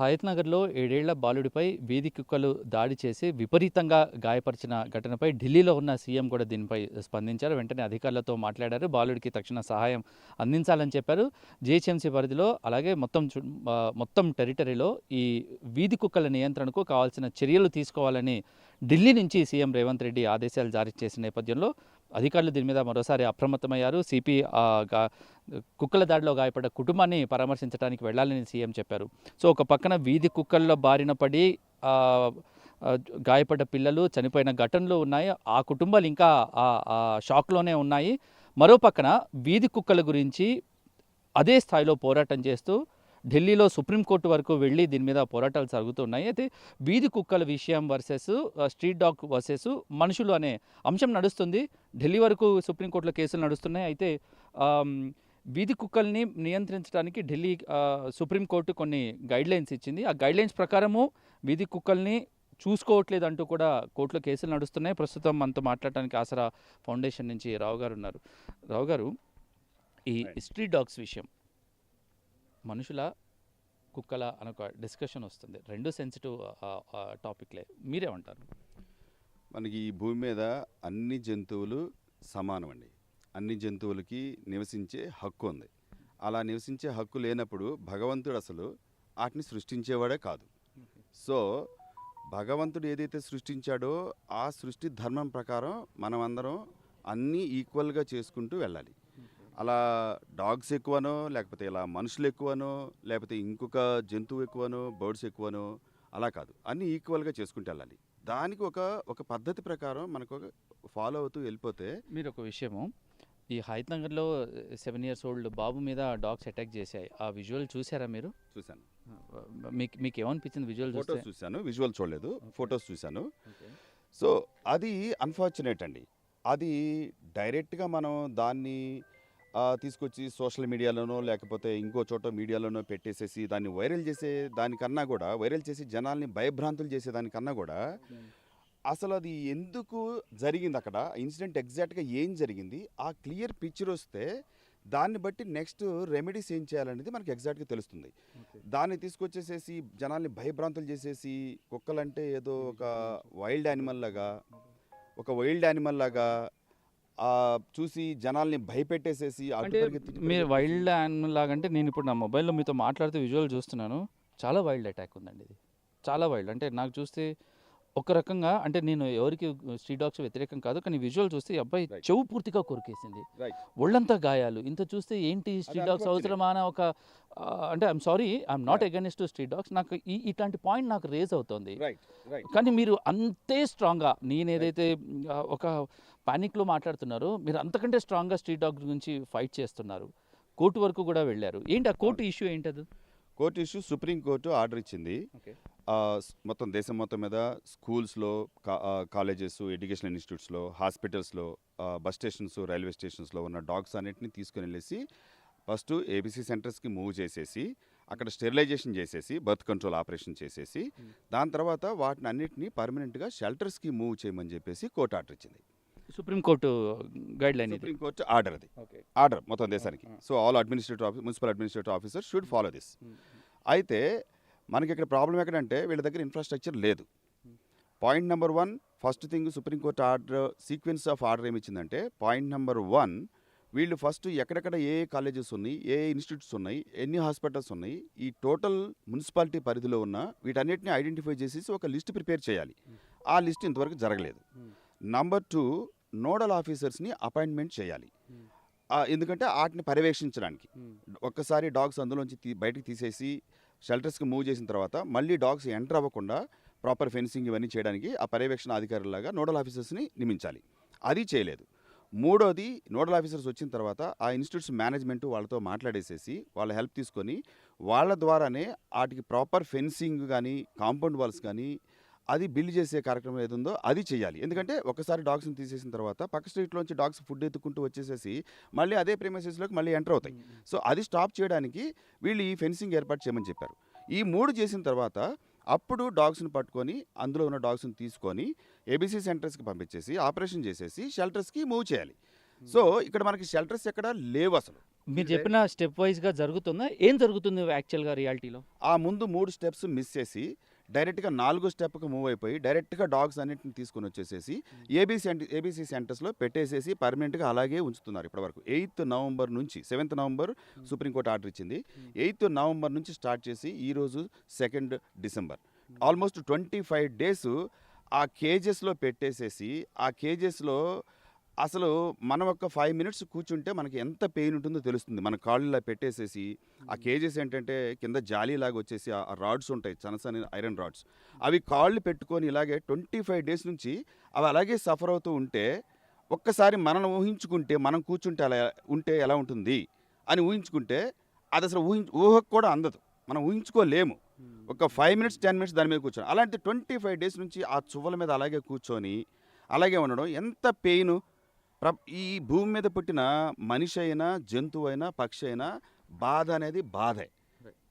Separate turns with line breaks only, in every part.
హయత్నగర్లో ఏడేళ్ళ బాలుడిపై వీధి కుక్కలు దాడి చేసి విపరీతంగా గాయపరిచిన ఘటనపై ఢిల్లీలో ఉన్న సీఎం కూడా దీనిపై స్పందించారు. వెంటనే అధికారులతో మాట్లాడారు. బాలుడికి తక్షణ సహాయం అందించాలని చెప్పారు. జిహెచ్ఎంసీ పరిధిలో అలాగే మొత్తం మొత్తం టెరిటరీలో ఈ వీధి కుక్కల నియంత్రణకు కావాల్సిన చర్యలు తీసుకోవాలని ఢిల్లీ నుంచి సీఎం రేవంత్ రెడ్డి ఆదేశాలు జారీ చేసిన నేపథ్యంలో అధికారులు దీని మీద మరోసారి అప్రమత్తమయ్యారు. సిపి కుక్కల దాడిలో గాయపడ్డ కుటుంబాన్ని పరామర్శించడానికి వెళ్ళాలని సీఎం చెప్పారు. సో ఒక పక్కన వీధి కుక్కల్లో బారిన పడి గాయపడ్డ పిల్లలు చనిపోయిన ఘటనలు ఉన్నాయి. ఆ కుటుంబాలు ఇంకా ఆ షాక్లోనే ఉన్నాయి. మరో పక్కన వీధి కుక్కల గురించి అదే స్థాయిలో పోరాటం చేస్తూ ఢిల్లీలో సుప్రీంకోర్టు వరకు వెళ్ళి దీని మీద పోరాటాలు సాగుతున్నాయి అయితే వీధి కుక్కల విషయం వర్సెస్ స్ట్రీట్ డాగ్ వర్సెస్ మనుషులు అనే అంశం నడుస్తుంది. ఢిల్లీ వరకు సుప్రీంకోర్టులో కేసులు నడుస్తున్నాయి. అయితే వీధి కుక్కల్ని నియంత్రించడానికి ఢిల్లీ సుప్రీంకోర్టు కొన్ని గైడ్లైన్స్ ఇచ్చింది. ఆ గైడ్లైన్స్ ప్రకారము వీధి కుక్కల్ని చూసుకోవట్లేదు అంటూ కూడా కోర్టులో కేసులు నడుస్తున్నాయి. ప్రస్తుతం మనతో మాట్లాడటానికి ఆసరా ఫౌండేషన్ నుంచి రావు గారు ఉన్నారు. రావు గారు ఈ స్ట్రీట్ డాగ్స్ విషయం. మనుషుల కుక్కల అని ఒక డిస్కషన్ వస్తుంది. రెండు సెన్సిటివ్ టాపిక్లే మీరే ఉంటారు
మనకి ఈ భూమి మీద అన్ని జంతువులు సమానం అండి అన్ని జంతువులకి నివసించే హక్కు ఉంది. అలా నివసించే హక్కు లేనప్పుడు భగవంతుడు అసలు వాటిని సృష్టించేవాడే కాదు. సో భగవంతుడు ఏదైతే సృష్టించాడో ఆ సృష్టి ధర్మం ప్రకారం మనమందరం అన్నీ ఈక్వల్గా చేసుకుంటూ వెళ్ళాలి. అలా డాగ్స్ ఎక్కువనో లేకపోతే ఇలా మనుషులు ఎక్కువనో లేకపోతే ఇంకొక జంతువు ఎక్కువనో బర్డ్స్ ఎక్కువనో అలా కాదు. అన్నీ ఈక్వల్గా చేసుకుంటూ వెళ్ళాలి. దానికి ఒక ఒక పద్ధతి ప్రకారం మనకు ఫాలో అవుతూ వెళ్ళిపోతే
మీరు ఒక విషయము. ఈ హైత్నగర్లో సెవెన్ ఇయర్స్ ఓల్డ్ బాబు మీద డాగ్స్ అటాక్ చేశాయి. ఆ విజువల్ చూసారా మీరు?
చూశాను.
మీకు మీకు ఏమనిపించింది విజువల్
ఫొటోస్ చూశాను. విజువల్ చూడలేదు. ఫొటోస్ చూశాను. సో అది అన్ఫార్చునేట్ అండి. అది డైరెక్ట్గా మనం దాన్ని తీసుకొచ్చి సోషల్ మీడియాలోనో లేకపోతే ఇంకో చోట మీడియాలోనో పెట్టేసేసి దాన్ని వైరల్ చేసే దానికన్నా కూడా వైరల్ చేసి జనాల్ని భయభ్రాంతులు చేసే దానికన్నా కూడా అసలు అది ఎందుకు జరిగింది అక్కడ? ఇన్సిడెంట్ ఎగ్జాక్ట్గా ఏం జరిగింది? ఆ క్లియర్ పిక్చర్ వస్తే దాన్ని బట్టి నెక్స్ట్ రెమెడీస్ ఏం చేయాలనేది మనకి ఎగ్జాక్ట్గా తెలుస్తుంది. దాన్ని తీసుకొచ్చేసేసి జనాల్ని భయభ్రాంతులు చేసేసి కుక్కలంటే ఏదో ఒక వైల్డ్ యానిమల్ లాగా ఒక వైల్డ్ యానిమల్ లాగా చూసి జనాల్ని భయపెట్టేసేసి అటు
మీరు. వైల్డ్ యానిమల్ లాగంటే నేను ఇప్పుడు నా మొబైల్లో మీతో మాట్లాడుతూ విజువల్ చూస్తున్నాను చాలా వైల్డ్ అటాక్ ఉందండి ఇది చాలా వైల్డ్ అంటే నాకు చూస్తే ఒక రకంగా అంటే నేను ఎవరికి స్ట్రీట్ డాగ్స్ వ్యతిరేకం కాదు కానీ విజువల్ చూస్తే అబ్బాయి. చెవు పూర్తిగా కొరికేసింది. ఒళ్ళంతా గాయాలు. ఇంత చూస్తే ఏంటి స్ట్రీట్ డాగ్స్
unfortunate.
అవసరమా అనే ఒక అంటే I'm sorry I'm not against street dogs. నాకు ఈ ఇట్లాంటి పాయింట్ నాకు రేజ్ అవుతుంది. కానీ మీరు అంతే స్ట్రాంగ్గా నేను ఏదైతే ఒక పానిక్లో మాట్లాడుతున్నారో మీరు అంతకంటే స్ట్రాంగ్గా స్ట్రీట్ డాగ్ గురించి ఫైట్ చేస్తున్నారు. కోర్టు వరకు కూడా వెళ్ళారు. ఏంటి ఆ కోర్టు ఇష్యూ ఏంటది?
Court issue supreme court order ఇచ్చింది. మొత్తం దేశం మొత్తం మీద స్కూల్స్లో కాలేజెస్ ఎడ్యుకేషన్ ఇన్స్టిట్యూట్స్లో హాస్పిటల్స్లో బస్ స్టేషన్స్ రైల్వే స్టేషన్స్లో ఉన్న డాగ్స్ అన్నిటిని తీసుకొని వెళ్ళేసి ఫస్ట్ ఏబీసీ సెంటర్స్కి మూవ్ చేసేసి అక్కడ స్టెరిలైజేషన్ చేసేసి బర్త్ కంట్రోల్ ఆపరేషన్ చేసేసి దాని తర్వాత వాటిని అన్నిటిని పర్మనెంట్గా షెల్టర్స్కి మూవ్ చేయమని చెప్పేసి కోర్టు ఆర్డర్ ఇచ్చింది.
సుప్రీం కోర్టు గైడ్ లైన్ ఇది.
సుప్రీం కోర్టు ఆర్డర్ అది. ఆర్డర్ మొత్తం దేశానికి. So all administrative office municipal administrative officer should follow this అయితే మనకి ఇక్కడ ప్రాబ్లం ఎక్కడంటే వీళ్ళ దగ్గర ఇన్ఫ్రాస్ట్రక్చర్ లేదు. Point number one first thing supreme court order sequence of order ఏమి ఇచ్చిందంటే పాయింట్ నెంబర్ వన్ వీళ్ళు ఫస్ట్ ఎక్కడెక్కడ ఏ కాలేజెస్ ఉన్నాయి ఏ ఇన్స్టిట్యూట్స్ ఉన్నాయి ఎన్ని హాస్పిటల్స్ ఉన్నాయి ఈ టోటల్ మున్సిపాలిటీ పరిధిలో ఉన్న వీటన్నిటిని ఐడెంటిఫై చేసేసి ఒక లిస్ట్ ప్రిపేర్ చేయాలి. ఆ లిస్ట్ ఇంతవరకు జరగలేదు. నంబర్ టూ నోడల్ ఆఫీసర్స్ని అపాయింట్మెంట్ చేయాలి. ఎందుకంటే వాటిని పర్యవేక్షించడానికి. ఒక్కసారి డాగ్స్ అందులోంచి తీ బయటకు తీసేసి షెల్టర్స్కి మూవ్ చేసిన తర్వాత మళ్ళీ డాగ్స్ ఎంటర్ అవ్వకుండా ప్రాపర్ ఫెన్సింగ్ ఇవన్నీ చేయడానికి ఆ పర్యవేక్షణ అధికారులాగా నోడల్ ఆఫీసర్స్ని నియమించాలి. అది చేయలేదు. మూడోది నోడల్ ఆఫీసర్స్ వచ్చిన తర్వాత ఆ ఇన్స్టిట్యూట్స్ మేనేజ్మెంట్ వాళ్ళతో మాట్లాడేసేసి వాళ్ళ హెల్ప్ తీసుకొని వాళ్ళ ద్వారానే వాటికి ప్రాపర్ ఫెన్సింగ్ కానీ కాంపౌండ్ వాల్స్ కానీ అది బిల్డ్ చేసే కార్యక్రమం ఏది ఉందో అది చేయాలి. ఎందుకంటే ఒకసారి డాగ్స్ని తీసేసిన తర్వాత పక్క స్ట్రీట్లోంచి డాగ్స్ ఫుడ్ ఎత్తుకుంటూ వచ్చేసేసి మళ్ళీ అదే ప్రేమసెస్లోకి మళ్ళీ ఎంటర్ అవుతాయి. సో అది స్టాప్ చేయడానికి వీళ్ళు ఈ ఫెన్సింగ్ ఏర్పాటు చేయమని చెప్పారు. ఈ మూడు చేసిన తర్వాత అప్పుడు డాగ్స్ని పట్టుకొని అందులో ఉన్న డాగ్స్ని తీసుకొని ఏబీసీ సెంటర్స్కి పంపించేసి ఆపరేషన్ చేసేసి షెల్టర్స్కి మూవ్ చేయాలి. సో ఇక్కడ మనకి షెల్టర్స్ ఎక్కడ లేవు అసలు.
మీరు చెప్పిన స్టెప్ వైజ్గా జరుగుతుందా? ఏం జరుగుతుంది యాక్చువల్గా రియాలిటీలో?
ఆ ముందు మూడు స్టెప్స్ మిస్ చేసి డైరెక్ట్గా నాలుగో స్టెప్కి మూవ్ అయిపోయి డైరెక్ట్గా డాగ్స్ అన్నింటిని తీసుకొని వచ్చేసేసి ఏబీసీ ఏబీసీ సెంటర్స్లో పెట్టేసేసి పర్మనెంట్గా అలాగే ఉంచుతున్నారు ఇప్పటివరకు. ఎయిత్ నవంబర్ నుంచి seventh November supreme court order ఇచ్చింది. ఎయిత్ నవంబర్ నుంచి స్టార్ట్ చేసి ఈరోజు second December. Almost twenty five days ఆ కేజెస్లో పెట్టేసేసి ఆ కేజెస్లో అసలు మనం ఒక ఫైవ్ మినిట్స్ కూర్చుంటే మనకి ఎంత పెయిన్ ఉంటుందో తెలుస్తుంది. మన కాళ్ళలో పెట్టేసేసి ఆ కేజెస్ ఏంటంటే కింద జాలీలాగా వచ్చేసి ఆ రాడ్స్ ఉంటాయి. సనసని ఐరన్ రాడ్స్. అవి కాళ్ళు పెట్టుకొని ఇలాగే ట్వంటీ ఫైవ్ డేస్ నుంచి అవి అలాగే సఫర్ అవుతూ ఉంటే ఒక్కసారి మనం ఊహించుకుంటే మనం కూర్చుంటే అలా ఉంటే ఎలా ఉంటుంది అని ఊహించుకుంటే అది అసలు ఊహించ ఊహకు కూడా అందదు. మనం ఊహించుకోలేము. ఒక ఫైవ్ మినిట్స్ టెన్ మినిట్స్ దాని మీద కూర్చొని అలాంటి ట్వంటీ ఫైవ్ డేస్ నుంచి ఆ చువ్వల మీద అలాగే కూర్చొని అలాగే ఉండడం ఎంత పెయిన్ ప్ర ఈ భూమి మీద పుట్టిన మనిషి అయినా జంతువు అయినా పక్షి అయినా బాధ అనేది బాధే.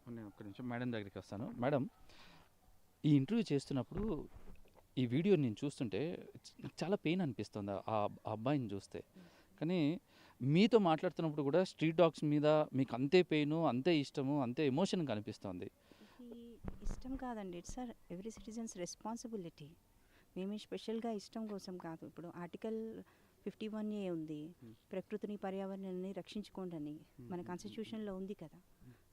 నేను ఒక్క నిమిషం మేడం దగ్గరికి వస్తాను. మేడం ఈ ఇంటర్వ్యూ చేస్తున్నప్పుడు ఈ వీడియో నేను చూస్తుంటే నాకు చాలా పెయిన్ అనిపిస్తుంది ఆ అబ్బాయిని చూస్తే. కానీ మీతో మాట్లాడుతున్నప్పుడు కూడా స్ట్రీట్ డాగ్స్ మీద మీకు అంతే పెయిన్ అంతే ఇష్టము అంతే ఎమోషన్ కనిపిస్తుంది.
ఇష్టం కాదండి. It's are every citizens responsibility. మేమే స్పెషల్గా ఇష్టం కోసం కాదు. ఇప్పుడు ఆర్టికల్ ఫిఫ్టీ వన్ ఏ ఉంది. ప్రకృతిని పర్యావరణాన్ని రక్షించుకోండి అని మన కాన్స్టిట్యూషన్లో ఉంది కదా.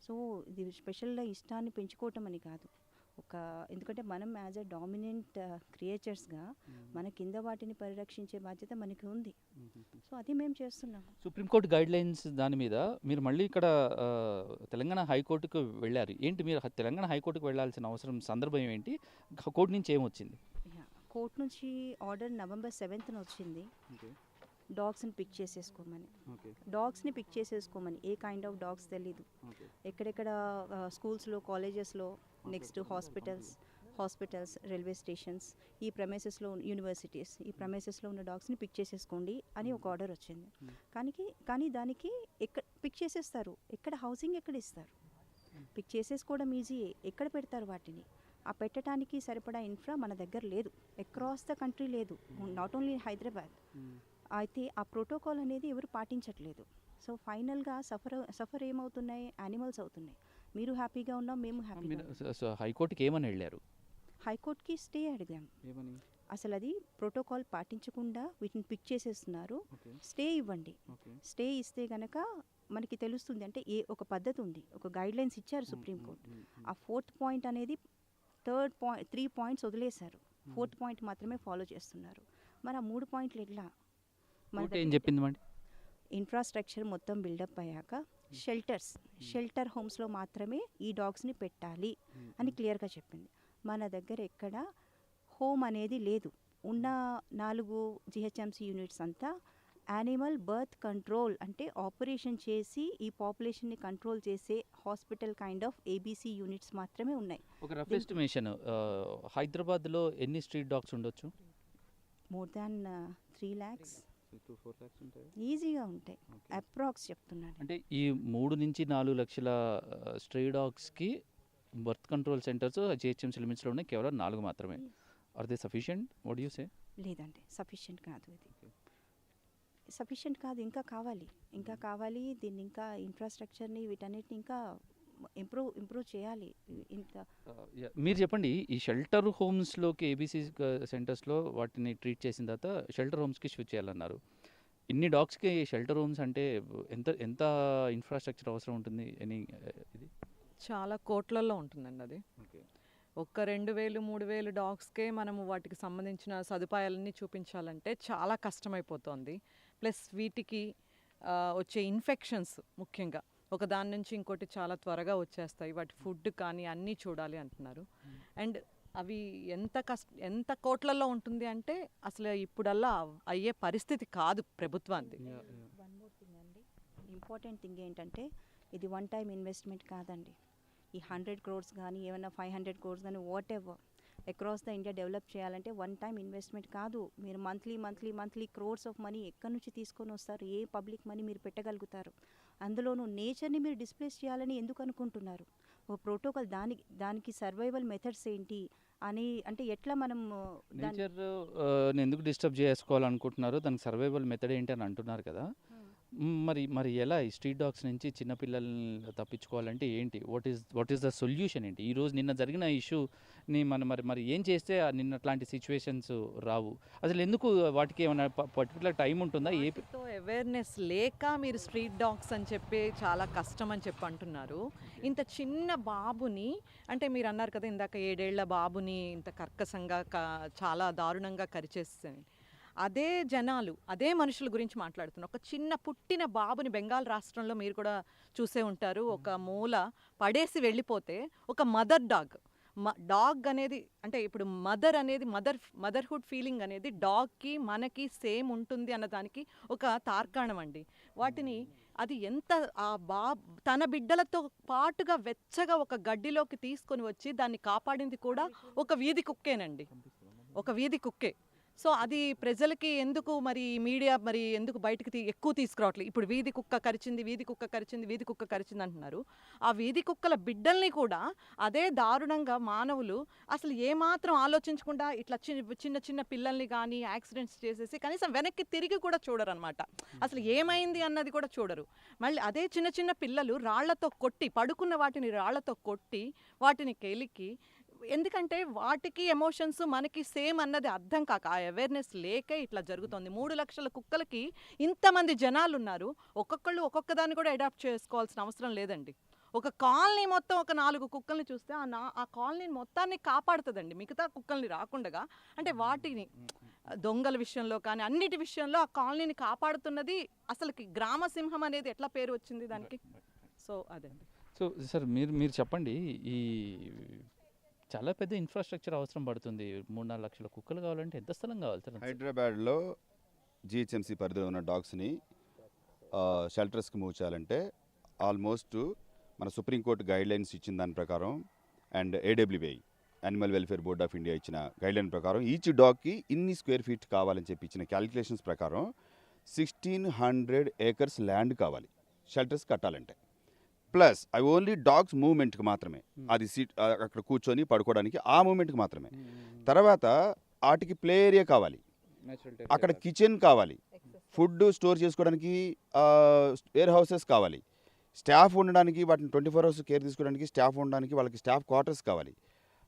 సో ఇది స్పెషల్గా ఇష్టాన్ని పెంచుకోవటం అని కాదు. ఒక ఎందుకంటే మనం యాజ్ ఎ డామినెంట్ క్రియేచర్స్గా మన కింద వాటిని పరిరక్షించే బాధ్యత మనకి ఉంది. సో అది మేము చేస్తున్నాము.
సుప్రీంకోర్టు గైడ్ లైన్స్ దాని మీద మీరు మళ్ళీ ఇక్కడ తెలంగాణ హైకోర్టుకు వెళ్ళారు. ఏంటి మీరు తెలంగాణ హైకోర్టుకు వెళ్ళాల్సిన అవసరం సందర్భం ఏంటి? కోర్టు నుంచి ఏమొచ్చింది?
కోర్ట్ నుంచి ఆర్డర్ నవంబర్ సెవెంత్న వచ్చింది. డాగ్స్ని పిక్ చేసేసుకోమని. డాగ్స్ని పిక్ చేసేసుకోమని. ఏ కైండ్ ఆఫ్ డాగ్స్ తెలీదు. ఎక్కడెక్కడ స్కూల్స్లో కాలేజెస్లో next hospitals hospitals railway stations ఈ ప్రమేసెస్లో యూనివర్సిటీస్ ఈ ప్రమేసెస్లో ఉన్న డాగ్స్ని పిక్ చేసేసుకోండి అని ఒక ఆర్డర్ వచ్చింది. కానీ కానీ దానికి ఎక్కడ పిక్ చేసేస్తారు? ఎక్కడ హౌసింగ్ ఎక్కడ ఇస్తారు? పిక్ చేసేసుకోవడం ఈజీ ఎక్కడ పెడతారు వాటిని? ఆ పెట్టడానికి సరిపడా ఇన్ఫ్రా మన దగ్గర లేదు. అక్రాస్ ద కంట్రీ లేదు. నాట్ ఓన్లీ హైదరాబాద్ అయితే ఆ ప్రోటోకాల్ అనేది ఎవరు పాటించట్లేదు. సో ఫైనల్గా సఫర్ సఫర్ ఏమవుతున్నాయి? యానిమల్స్ అవుతున్నాయి. మీరు హ్యాపీగా ఉన్నాం మేము హ్యాపీగా
స- హైకోర్టుకి ఏమని వెళ్ళారు?
హైకోర్టుకి స్టే అడిగాం. అసలు అది ప్రోటోకాల్ పాటించకుండా వీటిని పిక్ చేసేస్తున్నారు. స్టే ఇవ్వండి. స్టే ఇస్తే గనక మనకి తెలుస్తుంది. అంటే ఏ ఒక పద్ధతి ఉంది. ఒక గైడ్ లైన్స్ ఇచ్చారు సుప్రీంకోర్టు ఆ ఫోర్త్ పాయింట్ అనేది థర్డ్ పాయింట్ త్రీ పాయింట్స్ వదిలేశారు. ఫోర్త్ పాయింట్ మాత్రమే ఫాలో చేస్తున్నారు. మరి ఆ మూడు పాయింట్లు ఎట్లా మన
ఏం చెప్పింది
ఇన్ఫ్రాస్ట్రక్చర్ మొత్తం బిల్డప్ అయ్యాక షెల్టర్స్ షెల్టర్ హోమ్స్లో మాత్రమే ఈ డాగ్స్ని పెట్టాలి అని క్లియర్గా చెప్పింది. మన దగ్గర ఎక్కడ హోమ్ అనేది లేదు. ఉన్న నాలుగు జిహెచ్ఎంసీ యూనిట్స్ అంతా యానిమల్ బర్త్ కంట్రోల్ అంటే ఆపరేషన్ చేసి ఈ పాపులేషన్ని కంట్రోల్ చేసే hospital kind of ABC units మాత్రమే ఉన్నాయి.
ఒక రఫ్ ఎస్టిమేషన్ హైదరాబాద్లో ఎన్ని స్ట్రీట్ డాగ్స్ ఉండొచ్చు?
మోర్ దాన్ త్రీ ల్యాక్స్ ఈజీగా ఉంటాయి? అప్రాక్స్ చెప్తున్నాను
అంటే ఈ మూడు నుంచి నాలుగు లక్షల స్ట్రీ డాగ్స్కి బర్త్ కంట్రోల్ సెంటర్స్ జిహెచ్ఎంసీ లిమిట్స్లో ఉన్నాయి. కేవలం నాలుగు మాత్రమే. Are they sufficient what you say
లేదండి సఫిషియెంట్ కాదు ఇది. సఫిషియెంట్ కాదు ఇంకా కావాలి. ఇంకా కావాలి దీన్ని ఇంకా ఇన్ఫ్రాస్ట్రక్చర్ని వీటన్నిటిని ఇంకా ఇంప్రూవ్ ఇంప్రూవ్ చేయాలి. ఇంత
మీరు చెప్పండి ఈ షెల్టర్ హోమ్స్లోకి ఏబీసీ సెంటర్స్లో వాటిని ట్రీట్ చేసిన తర్వాత షెల్టర్ హోమ్స్కి స్విచ్ చేయాలన్నారు. ఇన్ని డాగ్స్కి షెల్టర్ హోమ్స్ అంటే ఎంత ఎంత ఇన్ఫ్రాస్ట్రక్చర్ అవసరం ఉంటుంది? ఎనీ ఇది?
చాలా కోట్లల్లో ఉంటుందండి అది. ఒక్క రెండు వేలు మూడు వేలు డాగ్స్కే మనము వాటికి సంబంధించిన సదుపాయాలన్నీ చూపించాలంటే చాలా కష్టమైపోతుంది. ప్లస్ వీటికి వచ్చే ఇన్ఫెక్షన్స్ ముఖ్యంగా. ఒక దాని నుంచి ఇంకోటి చాలా త్వరగా వచ్చేస్తాయి. వాటి ఫుడ్ కానీ అన్నీ చూడాలి అంటున్నారు. అండ్ అవి ఎంత కష్ట ఎంత కోట్లలో ఉంటుంది అంటే అసలు ఇప్పుడల్లా అయ్యే పరిస్థితి కాదు ప్రభుత్వానికి
వన్ మోర్ థింగ్ అండి. ఇంపార్టెంట్ థింగ్ ఏంటంటే ఇది వన్ టైం ఇన్వెస్ట్మెంట్ కాదండి. ఈ హండ్రెడ్ క్రోర్స్ కానీ ఏమైనా ఫైవ్ హండ్రెడ్ క్రోర్స్ కానీ whatever across the India develop చేయాలంటే వన్ టైం ఇన్వెస్ట్మెంట్ కాదు. మీరు monthly monthly monthly crores of money ఎక్కడి నుంచి తీసుకొని వస్తారు? ఏ పబ్లిక్ మనీ మీరు పెట్టగలుగుతారు? అందులోనూ నేచర్ని మీరు డిస్ప్లేస్ చేయాలని ఎందుకు అనుకుంటున్నారు? ఒక ప్రోటోకాల్ దానికి దానికి సర్వైవల్ మెథడ్స్ ఏంటి? అని అంటే ఎట్లా మనం
నేచర్ ఎందుకు డిస్టర్బ్ చేసుకోవాలనుకుంటున్నారు? దానికి సర్వైవల్ మెథడ్ ఏంటి అని అంటున్నారు కదా. మరి మరి ఎలా ఈ స్ట్రీట్ డాగ్స్ నుంచి చిన్నపిల్లల్ని తప్పించుకోవాలంటే ఏంటి? What is what is the solution ఏంటి? ఈరోజు నిన్న జరిగిన ఇష్యూని మనం మరి మరి ఏం చేస్తే నిన్న అట్లాంటి సిచ్యువేషన్స్ రావు? అసలు ఎందుకు వాటికి ఏమైనా పర్టికులర్ టైం ఉంటుందా? ఏ
అవేర్నెస్ లేక మీరు స్ట్రీట్ డాగ్స్ అని చెప్పి చాలా కష్టం అని చెప్పి అంటున్నారు. ఇంత చిన్న బాబుని అంటే మీరు అన్నారు కదా ఇందాక ఏడేళ్ళ బాబుని ఇంత కర్కశంగా చాలా దారుణంగా కరిచేస్తాను అదే జనాలు అదే మనుషుల గురించి మాట్లాడుతున్నారు ఒక చిన్న పుట్టిన బాబుని బెంగాల్ రాష్ట్రంలో మీరు కూడా చూసే ఉంటారు. ఒక మూల పడేసి వెళ్ళిపోతే ఒక మదర్ డాగ్. డాగ్ అనేది అంటే ఇప్పుడు మదర్ అనేది మదర్ మదర్హుడ్ ఫీలింగ్ అనేది డాగ్కి మనకి సేమ్ ఉంటుంది అన్న దానికి ఒక తార్కాణం అండి. వాటిని అది ఎంత ఆ బా తన బిడ్డలతో పాటుగా వెచ్చగా ఒక గడ్డిలోకి తీసుకొని వచ్చి దాన్ని కాపాడింది కూడా ఒక వీధి కుక్కేనండి. ఒక వీధి కుక్కే. సో అది ప్రజలకి ఎందుకు మరి మీడియా మరి ఎందుకు బయటకు తీ ఎక్కువ తీసుకురావట్లేదు? ఇప్పుడు వీధి కుక్క కరిచింది వీధి కుక్క కరిచింది వీధి కుక్క కరిచింది అంటున్నారు ఆ వీధి కుక్కల బిడ్డల్ని కూడా అదే దారుణంగా మానవులు అసలు ఏమాత్రం ఆలోచించకుండా ఇట్లా చిన్న చిన్న చిన్న పిల్లల్ని కానీ యాక్సిడెంట్స్ చేసేసి కనీసం వెనక్కి తిరిగి కూడా చూడరు అనమాట అసలు ఏమైంది అన్నది కూడా చూడరు. మళ్ళీ అదే చిన్న చిన్న పిల్లలు రాళ్ళతో కొట్టి పడుకున్న వాటిని రాళ్ళతో కొట్టి వాటిని కెలికి ఎందుకంటే వాటికి ఎమోషన్స్ మనకి సేమ్ అన్నది అర్థం కాక ఆ అవేర్నెస్ లేకే ఇట్లా జరుగుతుంది. మూడు లక్షల కుక్కలకి ఇంతమంది జనాలు ఉన్నారు ఒక్కొక్కళ్ళు ఒక్కొక్క దాన్ని కూడా అడాప్ట్ చేసుకోవాల్సిన అవసరం లేదండి. ఒక కాలనీ మొత్తం ఒక నాలుగు కుక్కల్ని చూస్తే ఆ నా ఆ కాలనీ మొత్తాన్ని కాపాడుతుందండి. మిగతా కుక్కల్ని రాకుండగా. అంటే వాటిని దొంగల విషయంలో కానీ అన్నిటి విషయంలో ఆ కాలనీని కాపాడుతున్నది అసలుకి గ్రామ సింహం అనేది ఎట్లా పేరు వచ్చింది దానికి? సో అదండి
సో సార్ మీరు మీరు చెప్పండి. ఈ చాలా పెద్ద ఇన్ఫ్రాస్ట్రక్చర్ అవసరం పడుతుంది. మూడు నాలుగు లక్షల కుక్కలు కావాలంటే ఎంత స్థలం కావాలి సార్
హైదరాబాద్లో జిహెచ్ఎంసీ పరిధిలో ఉన్న డాగ్స్ని షెల్టర్స్కి మూవ్ చేయాలంటే ఆల్మోస్ట్ మన సుప్రీంకోర్టు గైడ్ లైన్స్ ఇచ్చిన దాని ప్రకారం and AWI animal welfare board of India ఇచ్చిన గైడ్ లైన్ ప్రకారం ఈచ్ డాగ్కి ఇన్ని స్క్వేర్ ఫీట్ కావాలని చెప్పి ఇచ్చిన క్యాలిక్యులేషన్స్ ప్రకారం సిక్స్టీన్ హండ్రెడ్ ఏకర్స్ ల్యాండ్ కావాలి. షెల్టర్స్ కట్టాలంటే. ప్లస్ అవి ఓన్లీ డాగ్స్ మూవ్మెంట్కి మాత్రమే. అది సీట్ అక్కడ కూర్చొని పడుకోవడానికి ఆ మూమెంట్కి మాత్రమే. తర్వాత వాటికి ప్లే ఏరియా కావాలి. అక్కడ కిచెన్ కావాలి. ఫుడ్ స్టోర్ చేసుకోవడానికి వేర్ హౌసెస్ కావాలి. స్టాఫ్ ఉండడానికి వాటిని ట్వంటీ ఫోర్ అవర్స్ కేర్ తీసుకోవడానికి స్టాఫ్ ఉండడానికి వాళ్ళకి స్టాఫ్ క్వార్టర్స్ కావాలి.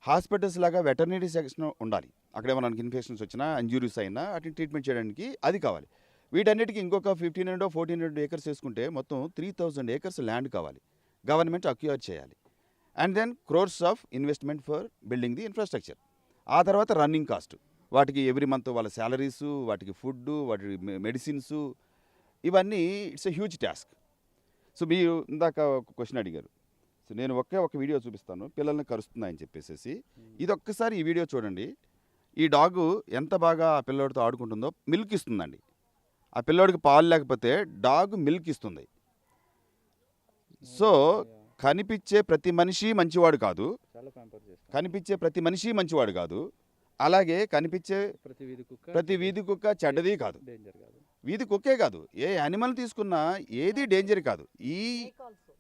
హాస్పిటల్స్ లాగా వెటర్నరీ సెక్షన్ ఉండాలి. అక్కడ ఏమైనా ఇన్ఫెక్షన్స్ వచ్చినా ఇంజురీస్ అయినా వాటిని ట్రీట్మెంట్ చేయడానికి అది కావాలి. వీటన్నిటికీ ఇంకొక fifteen hundred fourteen hundred acres వేసుకుంటే మొత్తం త్రీ థౌజండ్ ఏకర్స్ ల్యాండ్ కావాలి. గవర్నమెంట్ అక్యూర్ చేయాలి. And then crores of investment for building the infrastructure. ఆ తర్వాత రన్నింగ్ కాస్ట్. వాటికి ఎవ్రీ మంత్ వాళ్ళ శాలరీస్ వాటికి ఫుడ్ వాటి మెడిసిన్స్ ఇవన్నీ it's a huge task. So మీరు ఇందాక ఒక క్వశ్చన్ అడిగారు. సో నేను ఒకే ఒక వీడియో చూపిస్తాను. పిల్లల్ని కరుస్తున్నాయని చెప్పేసి ఇది ఒక్కసారి ఈ వీడియో చూడండి. ఈ డాగు ఎంత బాగా ఆ పిల్లోడితో ఆడుకుంటుందో మిల్క్ ఇస్తుందండి. ఆ పిల్లోడికి పాలు లేకపోతే డాగ్ మిల్క్ ఇస్తుంది. సో కనిపించే ప్రతి మనిషి మంచివాడు కాదు. కనిపించే ప్రతి మనిషి మంచివాడు కాదు. అలాగే కనిపించే
ప్రతి వీధి కుక్క
ప్రతి వీధి కుక్క చెడ్డది కాదు.
డేంజర్ కాదు.
వీధి కుక్కే కాదు. ఏ యానిమల్ తీసుకున్నా ఏది డేంజర్ కాదు. ఈ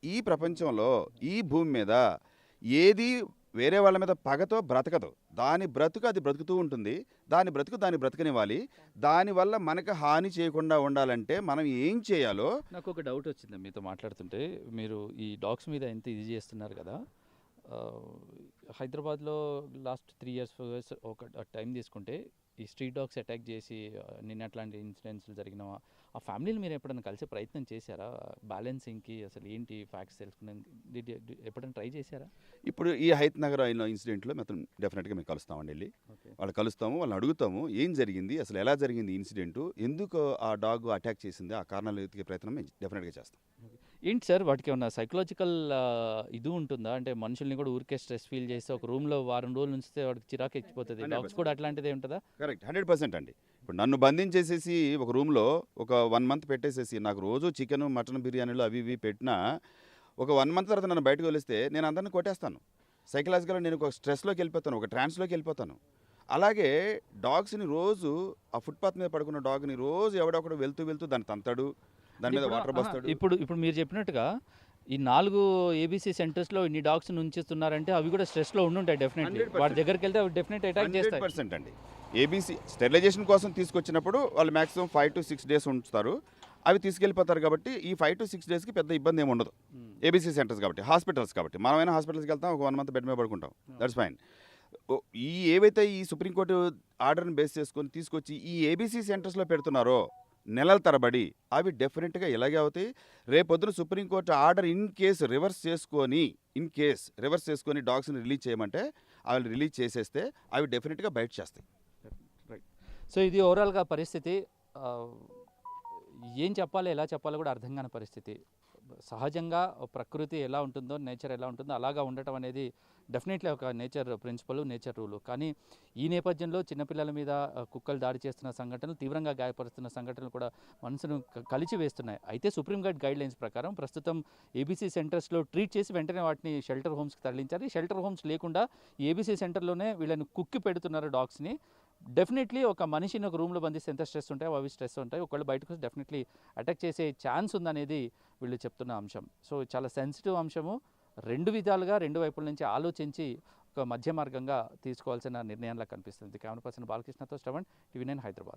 ఈ ప్రపంచంలో ఈ భూమి మీద ఏది వేరే వాళ్ళ మీద పగతో బ్రతకదు. దాని బ్రతుకు అది బ్రతుకుతూ ఉంటుంది. దాని బ్రతుకు దాన్ని బ్రతకనివ్వాలి. దానివల్ల మనకు హాని చేయకుండా ఉండాలంటే మనం ఏం చేయాలో
నాకు ఒక డౌట్ వచ్చింది మీతో మాట్లాడుతుంటే. మీరు ఈ డాగ్స్ మీద ఎంత ఇది చేస్తున్నారు కదా. హైదరాబాద్లో last three years four years ఒక టైం తీసుకుంటే ఈ స్ట్రీట్ డాగ్స్ అటాక్ చేసి నిన్న అట్లాంటి ఇన్సిడెంట్స్ జరిగిన ఆ ఫ్యామిలీని మీరు ఎప్పుడైనా కలిసే ప్రయత్నం చేశారా? బ్యాలెన్సింగ్కి అసలు ఏంటి ఫ్యాక్ట్స్ did- ఎప్పుడైనా ట్రై చేశారా?
ఇప్పుడు ఈ హైత్ నగర్ అయిన ఇన్సిడెంట్లో మేము డెఫినెట్గా మేము కలుస్తామండి వెళ్ళి. వాళ్ళు కలుస్తాము వాళ్ళని అడుగుతాము ఏం జరిగింది అసలు ఎలా జరిగింది ఇన్సిడెంట్ ఎందుకు ఆ డాగ్ అటాక్ చేసింది ఆ కారణాలు వెతికే ప్రయత్నం మేము డెఫినెట్గా చేస్తాం.
ఏంటి సార్ వాటికి ఏమన్నా సైకలాజికల్ ఇది ఉంటుందా? అంటే మనుషుల్ని కూడా ఊరికే స్ట్రెస్ ఫీల్ చేస్తే ఒక రూమ్లో వారం రోజులు ఉంచితే వాడికి చిరాకు ఎక్కిపోతుంది
100%.
డాగ్స్ కూడా అట్లాంటిదే ఉంటుందా?
కరెక్ట్. హండ్రెడ్ పర్సెంట్ అండి. ఇప్పుడు నన్ను బంధించేసేసి ఒక రూమ్లో ఒక వన్ మంత్ పెట్టేసేసి నాకు రోజు చికెన్ మటన్ బిర్యానీలు అవి ఇవి పెట్టినా ఒక వన్ మంత్ తర్వాత నన్ను బయటకు వదిలిస్తే నేను అందరిని కొట్టేస్తాను. సైకలాజికల్గా నేను ఒక స్ట్రెస్లోకి వెళ్ళిపోతాను ఒక ట్రాన్స్లోకి వెళ్ళిపోతాను. అలాగే డాగ్స్ని రోజు ఆ ఫుట్పాత్ మీద పడుకున్న డాగ్ని రోజు ఎవడొకడు వెళ్తూ వెళ్తూ దాన్ని తంతాడు దాని మీద వాటర్ బస్తాడు
ఇప్పుడు ఇప్పుడు మీరు చెప్పినట్టుగా ఈ నాలుగు ఏబీసీ సెంటర్స్లో ఇన్ని డాగ్స్ ఉంచిస్తున్నారంటే అవి కూడా స్ట్రెస్లో ఉండుంటాయి డెఫినెట్లీ
100%.
వాటి దగ్గరికి వెళ్తే అవి డెఫినెట్ అటాక్ చేస్తాయి.
పర్సెంట్ అండి. ఏబీసీ స్టెరిలైజేషన్ కోసం తీసుకొచ్చినప్పుడు వాళ్ళు maximum five to six days ఉంచుతారు. అవి తీసుకెళ్ళిపోతారు కాబట్టి ఈ ఫైవ్ టు సిక్స్ డేస్కి పెద్ద ఇబ్బంది ఏమి ఉండదు. ఏబీసీ సెంటర్స్ కాబట్టి హాస్పిటల్స్ కాబట్టి. మనమైనా హాస్పిటల్స్కి వెళ్తాం ఒక వన్ మంత్ బెడ్ మీద పడుకుంటాం. దట్స్ ఫైన్ ఈ ఏవైతే ఈ సుప్రీంకోర్టు ఆర్డర్ని బేస్ చేసుకొని తీసుకొచ్చి ఈ ఏబీసీ సెంటర్స్లో పెడుతున్నారో నెలల తరబడి అవి డెఫినెట్గా ఇలాగే అవుతాయి. రేపొద్దున supreme court order in case reverse చేసుకొని ఇన్ కేస్ రివర్స్ చేసుకొని డాగ్స్ని రిలీజ్ చేయమంటే అవి రిలీజ్ చేసేస్తే అవి డెఫినెట్గా బయట చేస్తాయి.
సో ఇది ఓవరాల్గా పరిస్థితి. ఏం చెప్పాలి ఎలా చెప్పాలో కూడా అర్థం కాని పరిస్థితి. సహజంగా ప్రకృతి ఎలా ఉంటుందో నేచర్ ఎలా ఉంటుందో అలాగా ఉండటం అనేది డెఫినెట్లీ ఒక నేచర్ ప్రిన్సిపల్ నేచర్ రూల్. కానీ ఈ నేపథ్యంలో చిన్నపిల్లల మీద కుక్కలు దాడి చేస్తున్న సంఘటనలు తీవ్రంగా గాయపరుస్తున్న సంఘటనలు కూడా మనసును కలిచి వేస్తున్నాయి. అయితే సుప్రీంకోర్టు గైడ్ లైన్స్ ప్రకారం ప్రస్తుతం ఏబీసీ సెంటర్స్లో ట్రీట్ చేసి వెంటనే వాటిని షెల్టర్ హోమ్స్కి తరలించారు. షెల్టర్ హోమ్స్ లేకుండా ఏబీసీ సెంటర్లోనే వీళ్ళని కుక్కి పెడుతున్నారు డాగ్స్ని. డెఫినెట్లీ ఒక మనిషిని ఒక రూమ్లో బంధిస్తే ఎంత స్ట్రెస్ ఉంటాయో అవి స్ట్రెస్ ఉంటాయి. ఒకళ్ళు బయటకు వస్తే డెఫినెట్లీ అటాక్ చేసే ఛాన్స్ ఉందనేది వీళ్ళు చెప్తున్న అంశం. సో చాలా సెన్సిటివ్ అంశము. రెండు విధాలుగా రెండు వైపుల నుంచి ఆలోచించి ఒక మధ్య మార్గంగా తీసుకోవాల్సిన నిర్ణయంలా కనిపిస్తుంది. కెమెరా పర్సన్ బాలకృష్ణతో శ్రవణ్ టీవీ నైన్ హైదరాబాద్.